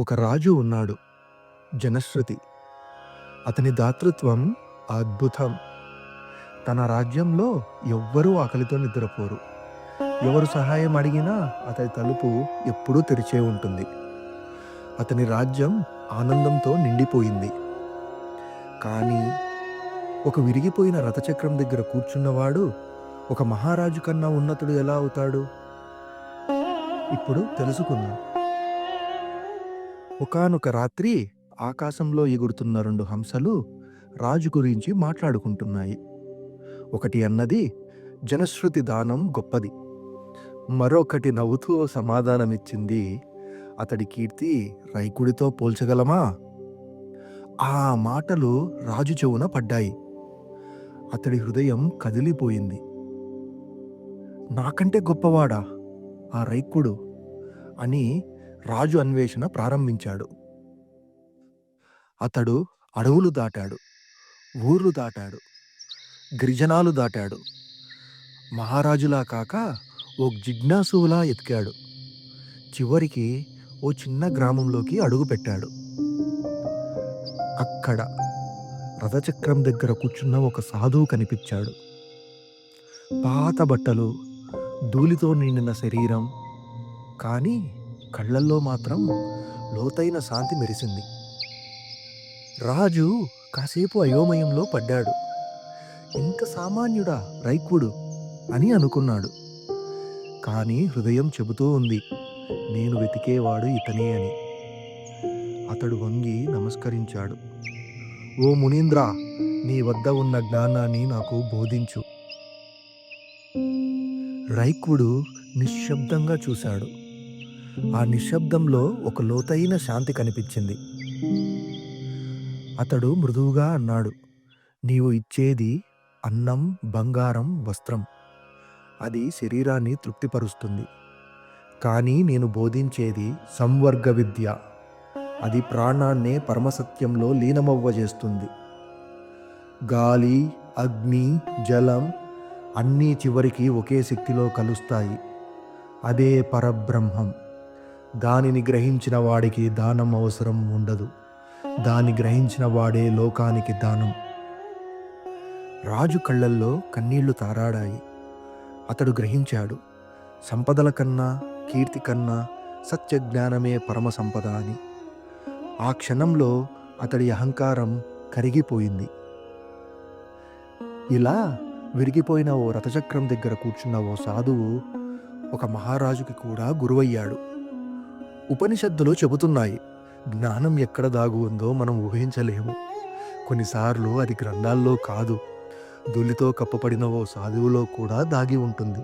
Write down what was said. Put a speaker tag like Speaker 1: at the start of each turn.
Speaker 1: ఒక రాజు ఉన్నాడు జనశ్రుతి. అతని దాతృత్వం అద్భుతం. తన రాజ్యంలో ఎవ్వరూ ఆకలితో నిద్రపోరు. ఎవరు సహాయం అడిగినా అతని తలుపు ఎప్పుడూ తెరిచే ఉంటుంది. అతని రాజ్యం ఆనందంతో నిండిపోయింది. కానీ ఒక విరిగిపోయిన రథచక్రం దగ్గర కూర్చున్నవాడు ఒక మహారాజు కన్నా ఉన్నతుడు ఎలా అవుతాడు? ఇప్పుడు తెలుసుకుందాం. ఒకానొక రాత్రి ఆకాశంలో ఎగురుతున్న రెండు హంసలు రాజు గురించి మాట్లాడుకుంటున్నాయి. ఒకటి అన్నది జనశ్రుతి దానం గొప్పది. మరొకటి నవ్వుతూ సమాధానమిచ్చింది అతడి కీర్తి రైకుడితో పోల్చగలమా? ఆ మాటలు రాజు చెవున పడ్డాయి. అతడి హృదయం కదిలిపోయింది. నాకంటే గొప్పవాడా ఆ రైకుడు అని రాజు అన్వేషణ ప్రారంభించాడు. అతడు అడవులు దాటాడు ఊర్లు దాటాడు గిరిజనాలు దాటాడు. మహారాజులా కాక ఓ జిజ్ఞాసులా ఎతికాడు. చివరికి ఓ చిన్న గ్రామంలోకి అడుగు పెట్టాడు. అక్కడ రథచక్రం దగ్గర కూర్చున్న ఒక సాధువు కనిపించాడు. పాత బట్టలు ధూళితో నిండిన శరీరం కానీ కళ్ళల్లో మాత్రం లోతైన శాంతి మెరిసింది. రాజు కాసేపు అయోమయంలో పడ్డాడు. ఇంత సామాన్యుడా రైకుడు అని అనుకున్నాడు. కానీ హృదయం చెబుతూ ఉంది నేను వెతికేవాడు ఇతనే అని అతడు వంగి నమస్కరించాడు. ఓ మునీంద్ర నీ వద్ద ఉన్న జ్ఞానాన్ని నాకు బోధించు రైకుడు నిశ్శబ్దంగా చూశాడు. ఆ నిశ్శబ్దంలో ఒక లోతైన శాంతి కనిపించింది. అతడు మృదువుగా అన్నాడు నీవు ఇచ్చేది అన్నం బంగారం వస్త్రం. అది శరీరాన్ని తృప్తిపరుస్తుంది. కానీ నేను బోధించేది సంవర్గ విద్య అది ప్రాణాన్నే పరమసత్యంలో లీనమవ్వజేస్తుంది. గాలి అగ్ని జలం అన్నీ చివరికి ఒకే శక్తిలో కలుస్తాయి. అదే పరబ్రహ్మం. దానిని గ్రహించిన వాడికి దానం అవసరం ఉండదు. దాన్ని గ్రహించిన వాడే లోకానికి దానం. రాజు కళ్ళల్లో కన్నీళ్ళు తారాడాయి. అతడు గ్రహించాడు సంపదల కన్నా కీర్తి కన్నా సత్య జ్ఞానమే పరమ సంపద అని. ఆ క్షణంలో అతడి అహంకారం కరిగిపోయింది. ఇలా విరిగిపోయిన ఓ రథచక్రం దగ్గర కూర్చున్న ఓ సాధువు ఒక మహారాజుకి కూడా గురువయ్యాడు. ఉపనిషత్తులు చెబుతున్నాయి. జ్ఞానం ఎక్కడ దాగు ఉందో మనం ఊహించలేము. కొన్నిసార్లు అది గ్రంథాల్లో కాదు. ధూళితో కప్పబడిన ఓ సాధువులో కూడా దాగి ఉంటుంది.